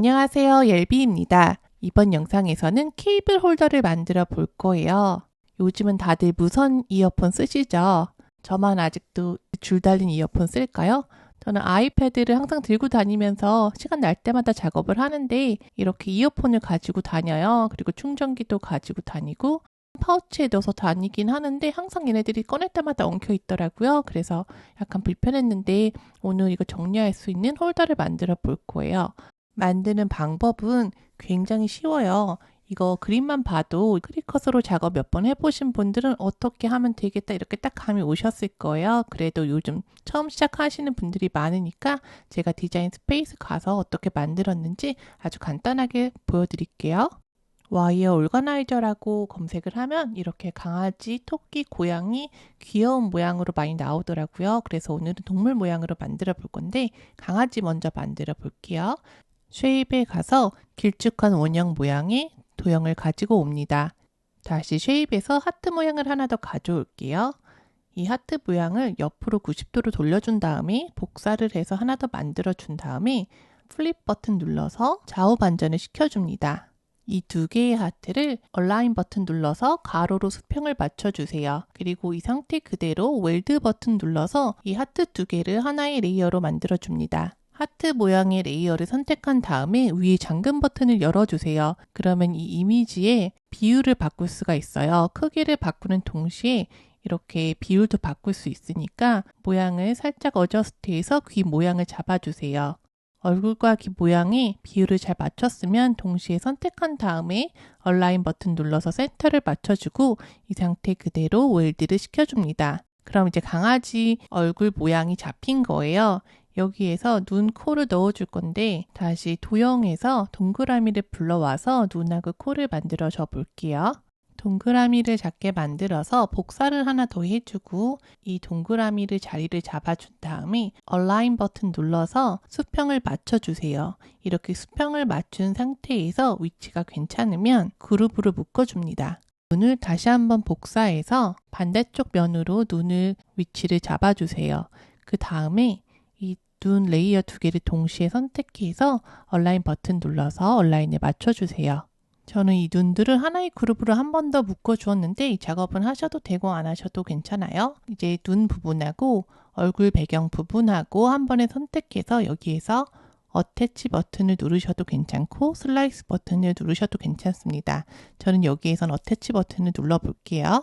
안녕하세요 옐비입니다. 이번 영상에서는 케이블 홀더를 만들어 볼 거예요. 요즘은 다들 무선 이어폰 쓰시죠? 저만 아직도 줄 달린 이어폰 쓸까요? 저는 아이패드를 항상 들고 다니면서 시간 날 때마다 작업을 하는데 이렇게 이어폰을 가지고 다녀요. 그리고 충전기도 가지고 다니고 파우치에 넣어서 다니긴 하는데 항상 얘네들이 꺼낼 때마다 엉켜 있더라고요. 그래서 약간 불편했는데 오늘 이거 정리할 수 있는 홀더를 만들어 볼 거예요. 만드는 방법은 굉장히 쉬워요. 이거 그림만 봐도 크리컷으로 작업 몇 번 해보신 분들은 어떻게 하면 되겠다 이렇게 딱 감이 오셨을 거예요. 그래도 요즘 처음 시작하시는 분들이 많으니까 제가 디자인 스페이스 가서 어떻게 만들었는지 아주 간단하게 보여드릴게요. 와이어 올가나이저라고 검색을 하면 이렇게 강아지, 토끼, 고양이 귀여운 모양으로 많이 나오더라고요. 그래서 오늘은 동물 모양으로 만들어 볼 건데 강아지 먼저 만들어 볼게요. 쉐입에 가서 길쭉한 원형 모양의 도형을 가지고 옵니다. 다시 쉐입에서 하트 모양을 하나 더 가져올게요. 이 하트 모양을 옆으로 90도로 돌려준 다음에 복사를 해서 하나 더 만들어 준 다음에 플립 버튼 눌러서 좌우 반전을 시켜줍니다. 이 두 개의 하트를 얼라인 버튼 눌러서 가로로 수평을 맞춰주세요. 그리고 이 상태 그대로 웰드 버튼 눌러서 이 하트 두 개를 하나의 레이어로 만들어줍니다. 하트 모양의 레이어를 선택한 다음에 위에 잠금 버튼을 열어주세요. 그러면 이 이미지의 비율을 바꿀 수가 있어요. 크기를 바꾸는 동시에 이렇게 비율도 바꿀 수 있으니까 모양을 살짝 어저스트해서 귀 모양을 잡아주세요. 얼굴과 귀 모양이 비율을 잘 맞췄으면 동시에 선택한 다음에 얼라인 버튼 눌러서 센터를 맞춰주고 이 상태 그대로 웰드를 시켜줍니다. 그럼 이제 강아지 얼굴 모양이 잡힌 거예요. 여기에서 눈, 코를 넣어줄 건데 다시 도형에서 동그라미를 불러와서 눈하고 코를 만들어 줘 볼게요. 동그라미를 작게 만들어서 복사를 하나 더 해주고 이 동그라미를 자리를 잡아준 다음에 얼라인 버튼 눌러서 수평을 맞춰주세요. 이렇게 수평을 맞춘 상태에서 위치가 괜찮으면 그룹으로 묶어줍니다. 눈을 다시 한번 복사해서 반대쪽 면으로 눈을 위치를 잡아주세요. 그 다음에 이눈 레이어 두 개를 동시에 선택해서 얼라인 버튼 눌러서 얼라인에 맞춰주세요. 저는 이 눈들을 하나의 그룹으로 한 번 더 묶어 주었는데 이 작업은 하셔도 되고 안 하셔도 괜찮아요. 이제 눈 부분하고 얼굴 배경 부분하고 한 번에 선택해서 여기에서 어태치 버튼을 누르셔도 괜찮고 슬라이스 버튼을 누르셔도 괜찮습니다. 저는 여기에선 어태치 버튼을 눌러 볼게요.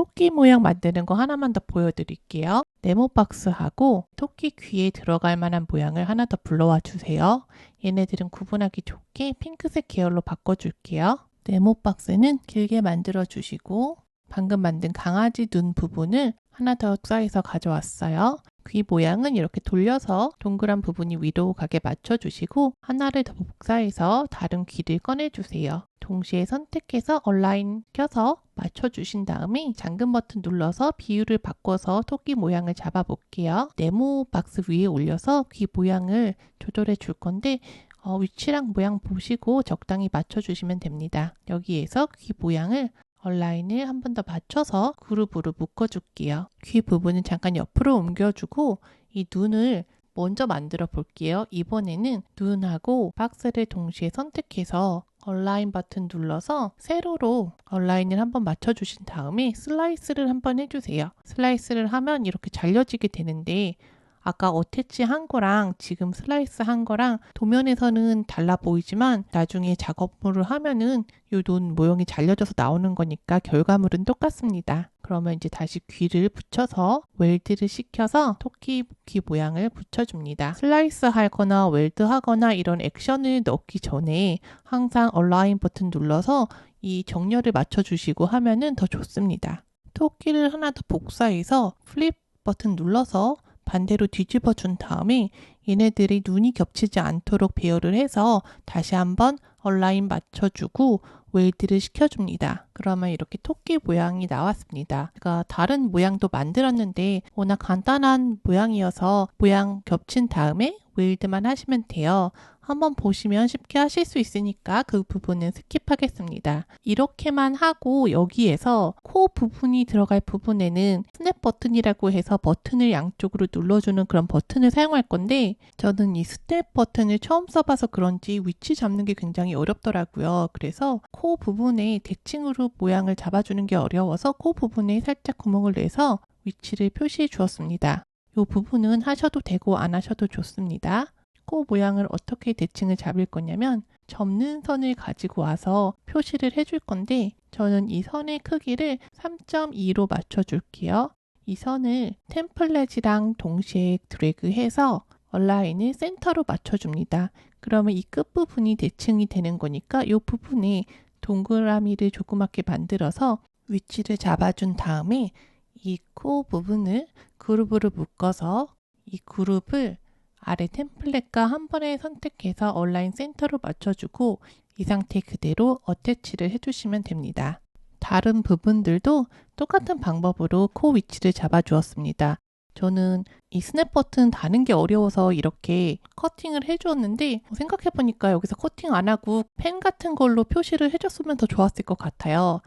토끼 모양 만드는 거 하나만 더 보여드릴게요. 네모 박스하고 토끼 귀에 들어갈 만한 모양을 하나 더 불러와 주세요. 얘네들은 구분하기 좋게 핑크색 계열로 바꿔줄게요. 네모 박스는 길게 만들어 주시고 방금 만든 강아지 눈 부분을 하나 더 쌓여서 가져왔어요. 귀 모양은 이렇게 돌려서 동그란 부분이 위로 가게 맞춰주시고 하나를 더 복사해서 다른 귀를 꺼내주세요. 동시에 선택해서 얼라인 켜서 맞춰주신 다음에 잠금 버튼 눌러서 비율을 바꿔서 토끼 모양을 잡아 볼게요. 네모 박스 위에 올려서 귀 모양을 조절해 줄 건데 어, 위치랑 모양 보시고 적당히 맞춰주시면 됩니다. 여기에서 귀 모양을 얼라인을 한 번 더 맞춰서 그룹으로 묶어줄게요. 귀 부분은 잠깐 옆으로 옮겨주고 이 눈을 먼저 만들어 볼게요. 이번에는 눈하고 박스를 동시에 선택해서 얼라인 버튼 눌러서 세로로 얼라인을 한번 맞춰주신 다음에 슬라이스를 한번 해주세요. 슬라이스를 하면 이렇게 잘려지게 되는데 아까 어태치 한 거랑 지금 슬라이스 한 거랑 도면에서는 달라 보이지만 나중에 작업물을 하면은 이눈 모형이 잘려져서 나오는 거니까 결과물은 똑같습니다. 그러면 이제 다시 귀를 붙여서 웰드를 시켜서 토끼 귀 모양을 붙여줍니다. 슬라이스 하거나 웰드 하거나 이런 액션을 넣기 전에 항상 얼라인 버튼 눌러서 이 정렬을 맞춰주시고 하면은 더 좋습니다. 토끼를 하나 더 복사해서 플립 버튼 눌러서 반대로 뒤집어 준 다음에 얘네들이 눈이 겹치지 않도록 배열을 해서 다시 한번 얼라인 맞춰주고 웨이드를 시켜줍니다. 그러면 이렇게 토끼 모양이 나왔습니다. 제가 다른 모양도 만들었는데 워낙 간단한 모양이어서 모양 겹친 다음에 웨일드만 하시면 돼요. 한번 보시면 쉽게 하실 수 있으니까 그 부분은 스킵하겠습니다. 이렇게만 하고 여기에서 코 부분이 들어갈 부분에는 스냅 버튼이라고 해서 버튼을 양쪽으로 눌러주는 그런 버튼을 사용할 건데 저는 이 스냅 버튼을 처음 써봐서 그런지 위치 잡는 게 굉장히 어렵더라고요. 그래서 코 부분에 대칭으로 모양을 잡아주는 게 어려워서 코 부분에 살짝 구멍을 내서 위치를 표시해 주었습니다. 이 부분은 하셔도 되고 안 하셔도 좋습니다. 코 모양을 어떻게 대칭을 잡을 거냐면 접는 선을 가지고 와서 표시를 해줄 건데 저는 이 선의 크기를 3.2로 맞춰줄게요. 이 선을 템플렛이랑 동시에 드래그해서 얼라인을 센터로 맞춰줍니다. 그러면 이 끝부분이 대칭이 되는 거니까 이 부분에 동그라미를 조그맣게 만들어서 위치를 잡아준 다음에 이 코 부분을 그룹으로 묶어서 이 그룹을 아래 템플릿과 한 번에 선택해서 온라인 센터로 맞춰주고 이 상태 그대로 어태치를 해주시면 됩니다. 다른 부분들도 똑같은 방법으로 코 위치를 잡아주었습니다. 저는 이 스냅 버튼 다는 게 어려워서 이렇게 커팅을 해주었는데 생각해보니까 여기서 커팅 안 하고 펜 같은 걸로 표시를 해줬으면 더 좋았을 것 같아요.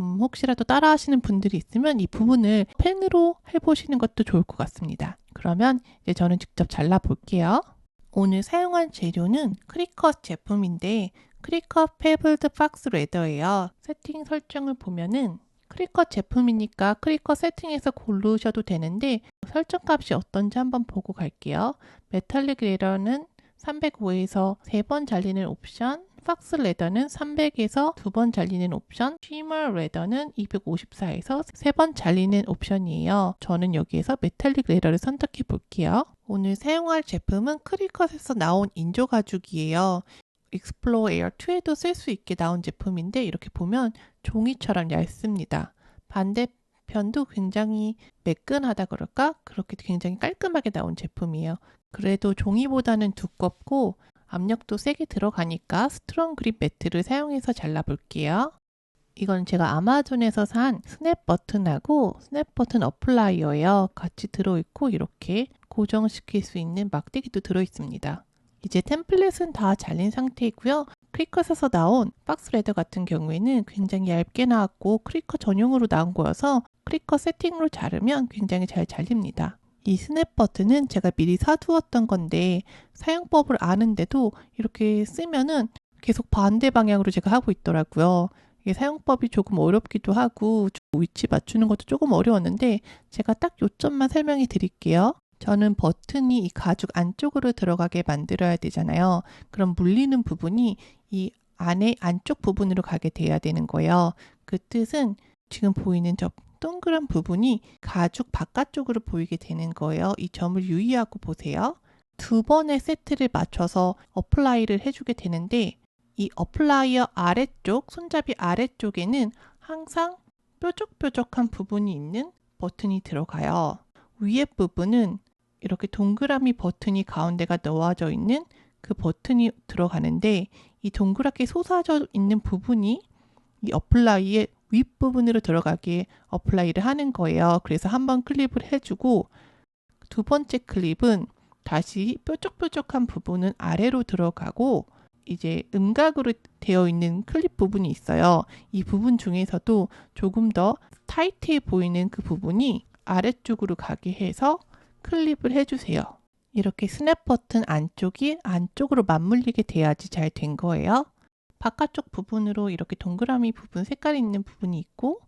음, 혹시라도 따라 하시는 분들이 있으면 이 부분을 펜으로 해보시는 것도 좋을 것 같습니다. 그러면 이제 저는 직접 잘라 볼게요. 오늘 사용한 재료는 크리컷 제품인데 크리컷 페블드 박스 레더예요. 세팅 설정을 보면은 크리컷 제품이니까 크리컷 세팅에서 고르셔도 되는데 설정 값이 어떤지 한번 보고 갈게요. 메탈릭 레더는 305에서 3번 잘리는 옵션, 박스 레더는 300에서 2번 잘리는 옵션, 쉬머 레더는 254에서 3번 잘리는 옵션이에요. 저는 여기에서 메탈릭 레더를 선택해 볼게요. 오늘 사용할 제품은 크리컷에서 나온 인조 가죽이에요. 익스플로어 에어 2에도 쓸 수 있게 나온 제품인데 이렇게 보면 종이처럼 얇습니다. 반대편도 굉장히 매끈하다 그럴까? 그렇게 굉장히 깔끔하게 나온 제품이에요. 그래도 종이보다는 두껍고 압력도 세게 들어가니까 스트롱 그립 매트를 사용해서 잘라볼게요. 이건 제가 아마존에서 산 스냅 버튼하고 스냅 버튼 어플라이어예요. 같이 들어있고 이렇게 고정시킬 수 있는 막대기도 들어있습니다. 이제 템플릿은 다 잘린 상태이고요. 크리컷에서 나온 박스 레더 같은 경우에는 굉장히 얇게 나왔고 크리컷 전용으로 나온 거여서 크리컷 세팅으로 자르면 굉장히 잘 잘립니다. 이 스냅 버튼은 제가 미리 사두었던 건데 사용법을 아는데도 이렇게 쓰면은 계속 반대 방향으로 제가 하고 있더라고요. 이게 사용법이 조금 어렵기도 하고 위치 맞추는 것도 조금 어려웠는데 제가 딱 요점만 설명해 드릴게요. 저는 버튼이 이 가죽 안쪽으로 들어가게 만들어야 되잖아요. 그럼 물리는 부분이 이 안에 안쪽 부분으로 가게 돼야 되는 거예요. 그 뜻은 지금 보이는 저 동그란 부분이 가죽 바깥쪽으로 보이게 되는 거예요. 이 점을 유의하고 보세요. 두 번의 세트를 맞춰서 어플라이를 해주게 되는데 이 어플라이어 아래쪽, 손잡이 아래쪽에는 항상 뾰족뾰족한 부분이 있는 버튼이 들어가요. 위에 부분은 이렇게 동그라미 버튼이 가운데가 놓아져 있는 그 버튼이 들어가는데 이 동그랗게 솟아져 있는 부분이 이 어플라이의 윗부분으로 들어가게 어플라이를 하는 거예요. 그래서 한번 클립을 해주고 두 번째 클립은 다시 뾰족뾰족한 부분은 아래로 들어가고 이제 음각으로 되어 있는 클립 부분이 있어요. 이 부분 중에서도 조금 더 타이트해 보이는 그 부분이 아래쪽으로 가게 해서 클립을 해주세요. 이렇게 스냅 버튼 안쪽이 안쪽으로 맞물리게 돼야지 잘 된 거예요. 바깥쪽 부분으로 이렇게 동그라미 부분 색깔이 있는 부분이 있고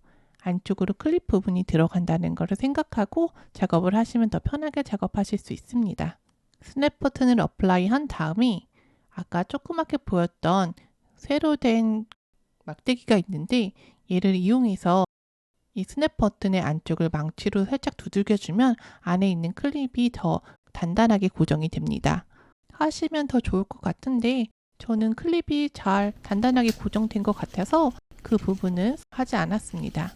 안쪽으로 클립 부분이 들어간다는 것을 생각하고 작업을 하시면 더 편하게 작업하실 수 있습니다. 스냅 버튼을 어플라이 한 다음에 아까 조그맣게 보였던 새로 된 막대기가 있는데 얘를 이용해서 이 스냅 버튼의 안쪽을 망치로 살짝 두들겨주면 안에 있는 클립이 더 단단하게 고정이 됩니다. 하시면 더 좋을 것 같은데 저는 클립이 잘 단단하게 고정된 것 같아서 그 부분은 하지 않았습니다.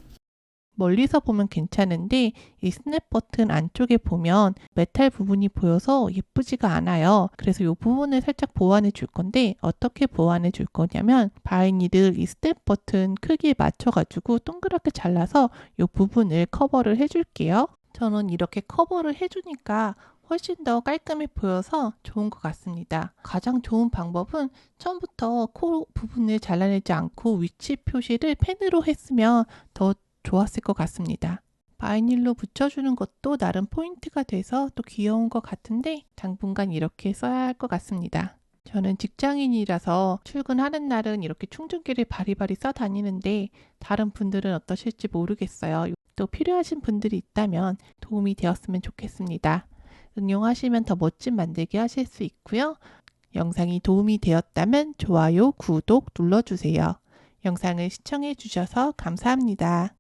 멀리서 보면 괜찮은데 이 스냅 버튼 안쪽에 보면 메탈 부분이 보여서 예쁘지가 않아요. 그래서 이 부분을 살짝 보완해 줄 건데 어떻게 보완해 줄 거냐면 바이니를 이 스냅 버튼 크기에 맞춰가지고 동그랗게 잘라서 이 부분을 커버를 해줄게요. 저는 이렇게 커버를 해주니까 훨씬 더 깔끔해 보여서 좋은 것 같습니다. 가장 좋은 방법은 처음부터 코 부분을 잘라내지 않고 위치 표시를 펜으로 했으면 더 좋았을 것 같습니다. 바이닐로 붙여주는 것도 나름 포인트가 돼서 또 귀여운 것 같은데 당분간 이렇게 써야 할 것 같습니다. 저는 직장인이라서 출근하는 날은 이렇게 충전기를 바리바리 써 다니는데 다른 분들은 어떠실지 모르겠어요. 또 필요하신 분들이 있다면 도움이 되었으면 좋겠습니다. 응용하시면 더 멋진 만들기 하실 수 있고요. 영상이 도움이 되었다면 좋아요, 구독 눌러주세요. 영상을 시청해 주셔서 감사합니다.